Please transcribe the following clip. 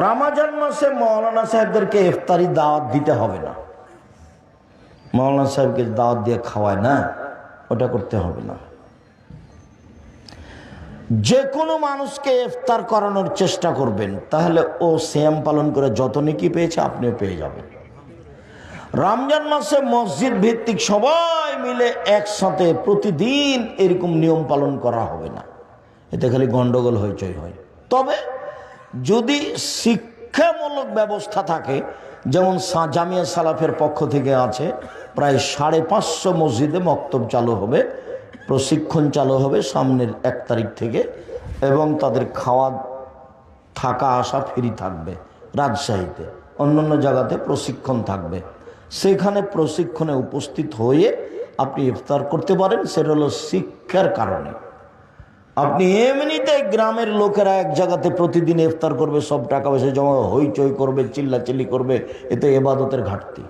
রামাজান মাসে মৌলানা সাহেবদেরকে ইফতারি দাওয়াত দিতে হবে না। মৌলানা সাহেবকে দাওয়াত দিয়ে খাওয়ায় না, ওটা করতে হবে না। যে কোনো মানুষকে ইফতার করানোর চেষ্টা করবেন, তাহলে ও শ্যাম পালন করে যত নেকি পেয়েছে আপনিও পেয়ে যাবেন। রমজান মাসে মসজিদ ভিত্তিক সবাই মিলে একসাথে প্রতিদিন এরকম নিয়ম পালন করা হবে না। এতে খালি গন্ডগোল হইচই হয়। তবে যদি শিক্ষামূলক ব্যবস্থা থাকে, যেমন জামিয়া সালাফের পক্ষ থেকে আছে, প্রায় সাড়ে পাঁচশো মসজিদে মক্তব চালু হবে, প্রশিক্ষণ চালু হবে সামনের এক তারিখ থেকে, এবং তাদের খাওয়া, থাকা, আসা ফ্রি থাকবে রাজশাহীতে। অন্যান্য জায়গাতে প্রশিক্ষণ থাকবে। সেখানে প্রশিক্ষণে উপস্থিত হয়ে আপনি ইফতার করতে পারেন, সেটা হলো শিক্ষার কারণে। আপনি এমনিতে গ্রামের লোকেরা এক জায়গাতে প্রতিদিন ইফতার করবে, সব টাকা পয়সা জমা, হইচই করবে, চিল্লাচিল্লি করবে, এতে এবাদতের ঘাটতি।